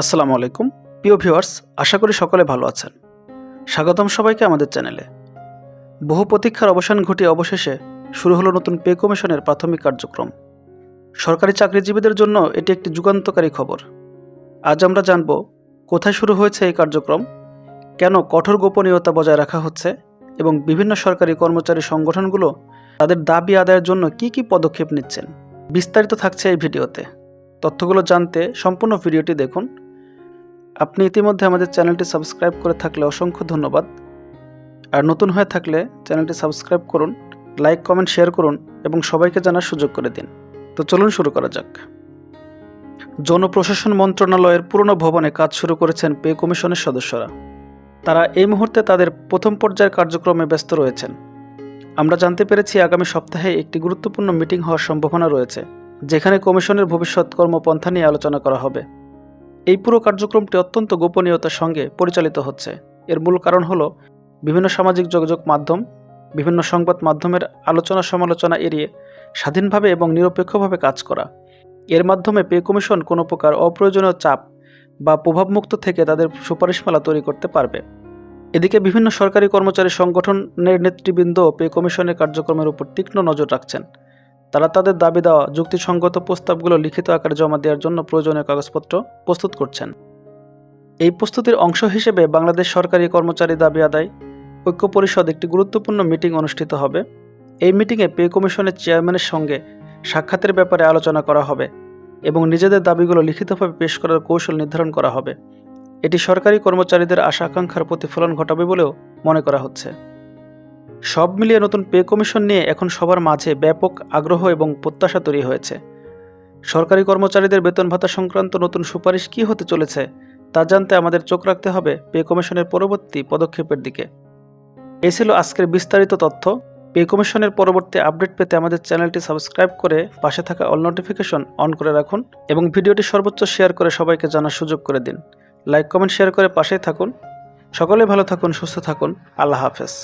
আসসালামু আলাইকুম। প্রিয় ভিউয়ার্স, আশা করি সকলে ভালো আছেন। স্বাগতম সবাইকে আমাদের চ্যানেলে। বহু প্রতীক্ষার অবসান ঘটিয়ে অবশেষে শুরু হলো নতুন পে কমিশনের প্রাথমিক কার্যক্রম। সরকারি চাকরিজীবীদের জন্য এটি একটি যুগান্তকারী খবর। আজ আমরা জানব, কোথায় শুরু হয়েছে এই কার্যক্রম, কেন কঠোর গোপনীয়তা বজায় রাখা হচ্ছে, এবং বিভিন্ন সরকারি কর্মচারী সংগঠনগুলো তাদের দাবি আদায়ের জন্য কি কি পদক্ষেপ নিচ্ছেন। বিস্তারিত থাকছে এই ভিডিওতে। তথ্যগুলো জানতে সম্পূর্ণ ভিডিওটি দেখুন আপনি ইতিমধ্যে আমাদের চ্যানেলটি সাবস্ক্রাইব করে থাকলে অসংখ্য ধন্যবাদ। আর নতুন হয়ে থাকলে চ্যানেলটি সাবস্ক্রাইব করুন, লাইক, কমেন্ট, শেয়ার করুন এবং সবাইকে জানার সুযোগ করে দিন। তো চলুন শুরু করা যাক। জনপ্রশাসন মন্ত্রণালয়ের পুরনো ভবনে কাজ শুরু করেছেন পে কমিশনের সদস্যরা। তারা এই মুহূর্তে তাদের প্রথম পর্যায়ের কার্যক্রমে ব্যস্ত রয়েছেন। আমরা জানতে পেরেছি আগামী সপ্তাহে একটি গুরুত্বপূর্ণ মিটিং হওয়ার সম্ভাবনা রয়েছে, যেখানে কমিশনের ভবিষ্যৎ কর্মপন্থা নিয়ে আলোচনা করা হবে। এই পুরো কার্যক্রমটি অত্যন্ত গোপনীয়তার সঙ্গে পরিচালিত হচ্ছে। এর মূল কারণ হল বিভিন্ন সামাজিক যোগাযোগ মাধ্যম, বিভিন্ন সংবাদ মাধ্যমের আলোচনা সমালোচনা এড়িয়ে স্বাধীনভাবে এবং নিরপেক্ষভাবে কাজ করা। এর মাধ্যমে পে কমিশন কোনো প্রকার অপ্রয়োজনীয় চাপ বা প্রভাবমুক্ত থেকে তাদের সুপারিশমালা তৈরি করতে পারবে। এদিকে বিভিন্ন সরকারি কর্মচারী সংগঠনের নেতৃবৃন্দ পে কমিশনের কার্যক্রমের উপর তীক্ষ্ণ নজর রাখছেন। তারা তাদের দাবি দেওয়া যুক্তিসঙ্গত প্রস্তাবগুলো লিখিত আকারে জমা দেওয়ার জন্য প্রয়োজনীয় কাগজপত্র প্রস্তুত করছেন। এই প্রস্তুতির অংশ হিসেবে বাংলাদেশ সরকারি কর্মচারী দাবি আদায়, ঐক্য পরিষদ একটি গুরুত্বপূর্ণ মিটিং অনুষ্ঠিত হবে। এই মিটিংয়ে পে কমিশনের চেয়ারম্যানের সঙ্গে সাক্ষাতের ব্যাপারে আলোচনা করা হবে এবং নিজেদের দাবিগুলো লিখিতভাবে পেশ করার কৌশল নির্ধারণ করা হবে। এটি সরকারি কর্মচারীদের আশা আকাঙ্ক্ষার প্রতিফলন ঘটাবে বলেও মনে করা হচ্ছে। সব মিলিয়ে নতুন পে কমিশন নিয়ে এখন সবার মাঝে ব্যাপক আগ্রহ এবং প্রত্যাশা তৈরি হয়েছে। সরকারি কর্মচারীদের বেতন ভাতা সংক্রান্ত নতুন সুপারিশ কী হতে চলেছে, তা জানতে আমাদের চোখ রাখতে হবে পে কমিশনের পরবর্তী পদক্ষেপের দিকে। এই ছিল আজকের বিস্তারিত তথ্য। পে কমিশনের পরবর্তী আপডেট পেতে আমাদের চ্যানেলটি সাবস্ক্রাইব করে পাশে থাকা অল নোটিফিকেশন অন করে রাখুন এবং ভিডিওটি সর্বোচ্চ শেয়ার করে সবাইকে জানার সুযোগ করে দিন। লাইক, কমেন্ট, শেয়ার করে পাশেই থাকুন। সকলে ভালো থাকুন, সুস্থ থাকুন। আল্লাহ হাফেজ।